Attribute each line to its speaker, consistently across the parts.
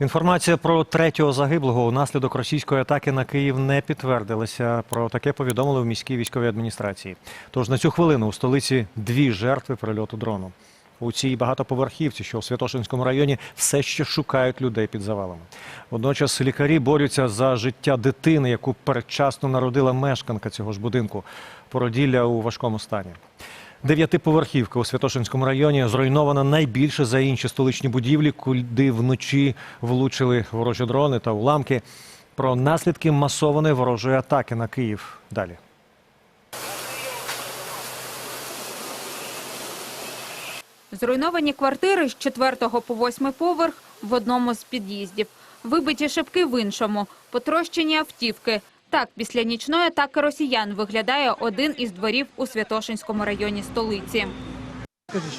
Speaker 1: Інформація про третього загиблого унаслідок російської атаки на Київ не підтвердилася. Про таке повідомили в міській військовій адміністрації. Тож на цю хвилину у столиці дві жертви прильоту дрону. У цій багатоповерхівці, що у Святошинському районі, все ще шукають людей під завалами. Водночас лікарі борються за життя дитини, яку передчасно народила мешканка цього ж будинку. Породілля у важкому стані. Дев'ятиповерхівка у Святошинському районі зруйнована найбільше за інші столичні будівлі, куди вночі влучили ворожі дрони та уламки. Про наслідки масованої ворожої атаки на Київ далі.
Speaker 2: Зруйновані квартири з 4 по 8 поверх в одному з під'їздів. Вибиті шибки в іншому, потрощені автівки. Так, після нічної атаки росіян виглядає один із дворів у Святошинському районі столиці.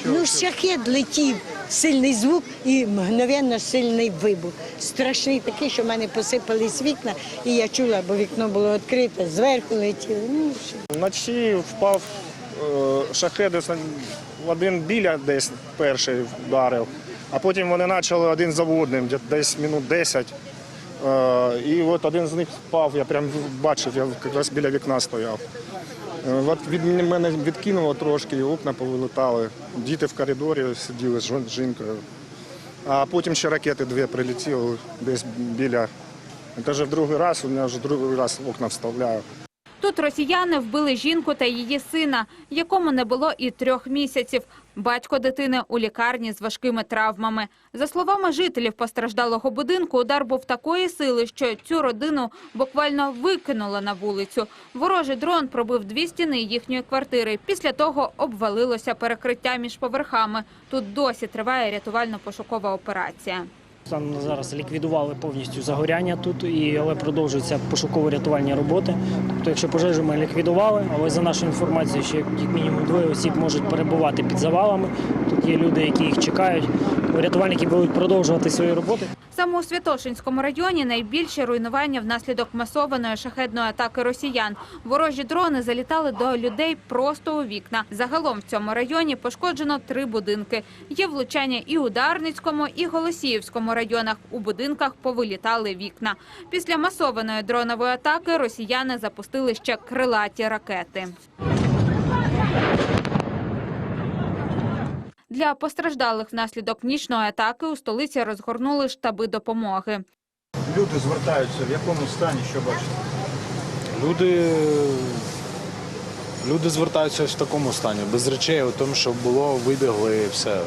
Speaker 3: Ну, шахет летів, сильний звук і мгновенно сильний вибух. Страшний такий, що в мене посипались вікна, і я чула, бо вікно було відкрите, зверху летіло. Ну.
Speaker 4: Вночі впав е, шахет один біля десь перший вдарив, а потім вони почали один за одним, десь минут 10. Е, І от один з них впав, я прям бачив, я якраз біля вікна стояв. Е, От від мене відкинуло трошки, і окна повилетали. Діти в коридорі сиділи з жінкою. А потім ще ракети дві прилетіли десь біля. Це вже в другий раз, у мене вже другий раз окна вставляю.
Speaker 2: Тут росіяни вбили жінку та її сина, якому не було і трьох місяців. Батько дитини у лікарні з важкими травмами. За словами жителів постраждалого будинку, удар був такої сили, що цю родину буквально викинуло на вулицю. Ворожий дрон пробив дві стіни їхньої квартири. Після того обвалилося перекриття між поверхами. Тут досі триває рятувально-пошукова операція.
Speaker 5: Станом зараз ліквідували повністю загоряння тут, але продовжуються пошуково-рятувальні роботи. Тобто, якщо пожежу ми ліквідували, але за нашою інформацією, ще як мінімум двоє осіб можуть перебувати під завалами. Тут є люди, які їх чекають. Рятувальники будуть продовжувати свої роботи.
Speaker 2: Саме у Святошинському районі найбільше руйнування внаслідок масованої шахедної атаки росіян. Ворожі дрони залітали до людей просто у вікна. Загалом в цьому районі пошкоджено три будинки. Є влучання і у Дарницькому, і Голосіївському районах. У будинках повилітали вікна. Після масованої дронової атаки росіяни запустили ще крилаті ракети. Для постраждалих внаслідок нічної атаки у столиці розгорнули штаби допомоги.
Speaker 6: Люди звертаються, в якому стані, що бачите?
Speaker 7: Люди, люди звертаються в такому стані, без речей, у тому, що було, вибігли і все.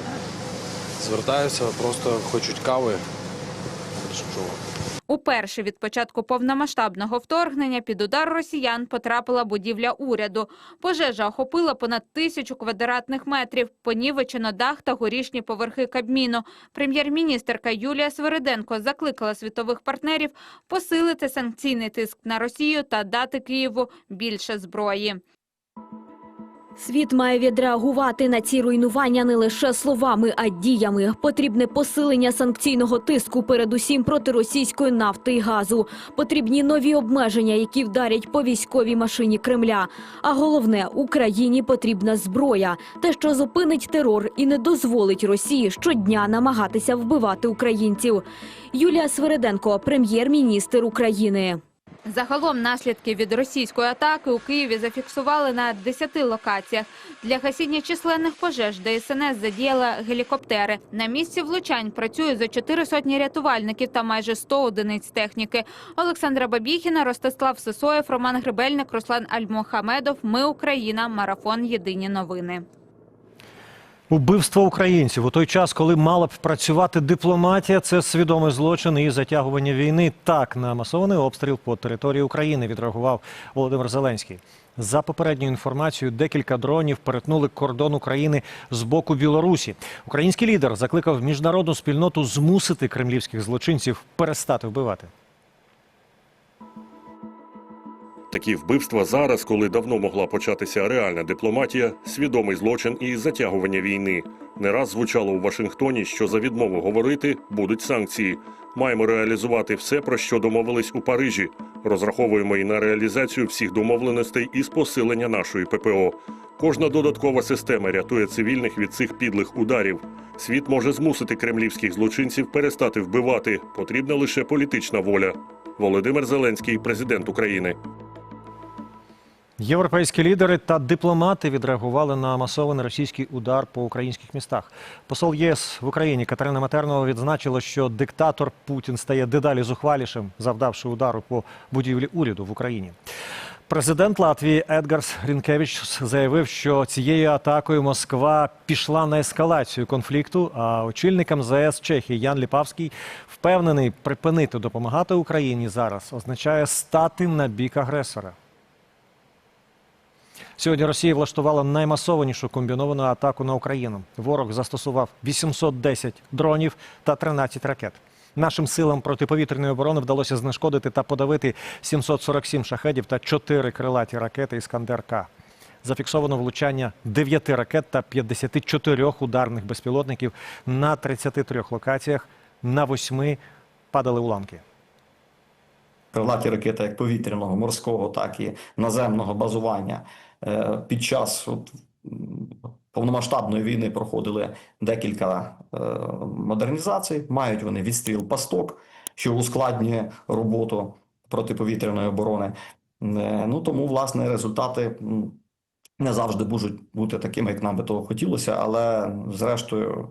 Speaker 7: Звертаються, просто хочуть кави. Що?
Speaker 2: Уперше від початку повномасштабного вторгнення під удар росіян потрапила будівля уряду. Пожежа охопила понад тисячу квадратних метрів, понівечено дах та горішні поверхи Кабміну. Прем'єр-міністерка Юлія Свириденко закликала світових партнерів посилити санкційний тиск на Росію та дати Києву більше зброї.
Speaker 8: Світ має відреагувати на ці руйнування не лише словами, а діями. Потрібне посилення санкційного тиску, передусім проти російської нафти і газу. Потрібні нові обмеження, які вдарять по військовій машині Кремля. А головне, Україні потрібна зброя, те, що зупинить терор і не дозволить Росії щодня намагатися вбивати українців. Юлія Свириденко, прем'єр-міністр України.
Speaker 2: Загалом наслідки від російської атаки у Києві зафіксували на 10 локаціях. Для гасіння численних пожеж ДСНС задіяла гелікоптери. На місці влучань працює за чотири сотні рятувальників та майже 100 одиниць техніки. Олександра Бабіхіна, Ростислав Сисоєв, Роман Гребельник, Руслан Альмохамедов. Ми Україна. Марафон. Єдині новини.
Speaker 1: Убивство українців у той час, коли мала б працювати дипломатія, це свідомий злочин і затягування війни. Так на масований обстріл по території України відреагував Володимир Зеленський. За попередньою інформацією, декілька дронів перетнули кордон України з боку Білорусі. Український лідер закликав міжнародну спільноту змусити кремлівських злочинців перестати вбивати.
Speaker 9: Такі вбивства зараз, коли давно могла початися реальна дипломатія, свідомий злочин і затягування війни. Не раз звучало у Вашингтоні, що за відмову говорити будуть санкції. Маємо реалізувати все, про що домовились у Парижі. Розраховуємо і на реалізацію всіх домовленостей із посилення нашої ППО. Кожна додаткова система рятує цивільних від цих підлих ударів. Світ може змусити кремлівських злочинців перестати вбивати. Потрібна лише політична воля. Володимир Зеленський, президент України.
Speaker 1: Європейські лідери та дипломати відреагували на масований російський удар по українських містах. Посол ЄС в Україні Катерина Матернова відзначила, що диктатор Путін стає дедалі зухвалішим, завдавши удару по будівлі уряду в Україні. Президент Латвії Едгарс Рінкевич заявив, що цією атакою Москва пішла на ескалацію конфлікту. А очільник МЗС Чехії Ян Ліпавський впевнений, припинити допомагати Україні зараз означає стати на бік агресора. Сьогодні Росія влаштувала наймасованішу комбіновану атаку на Україну. Ворог застосував 810 дронів та 13 ракет. Нашим силам протиповітряної оборони вдалося знешкодити та подавити 747 шахедів та 4 крилаті ракети «Іскандер-К». Зафіксовано влучання 9 ракет та 54 ударних безпілотників на 33 локаціях. На 8 падали уламки.
Speaker 10: Крилаті ракети як повітряного, морського, так і наземного базування. Е, Під час от, повномасштабної війни проходили декілька е, модернізацій. Мають вони відстріл пасток, що ускладнює роботу протиповітряної оборони. Е, Ну тому, власне, результати не завжди можуть бути такими, як нам би того хотілося, але зрештою.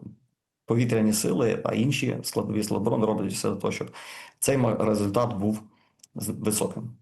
Speaker 10: Повітряні сили, а інші складові сили оборони роблять все для того, щоб цей результат був високим.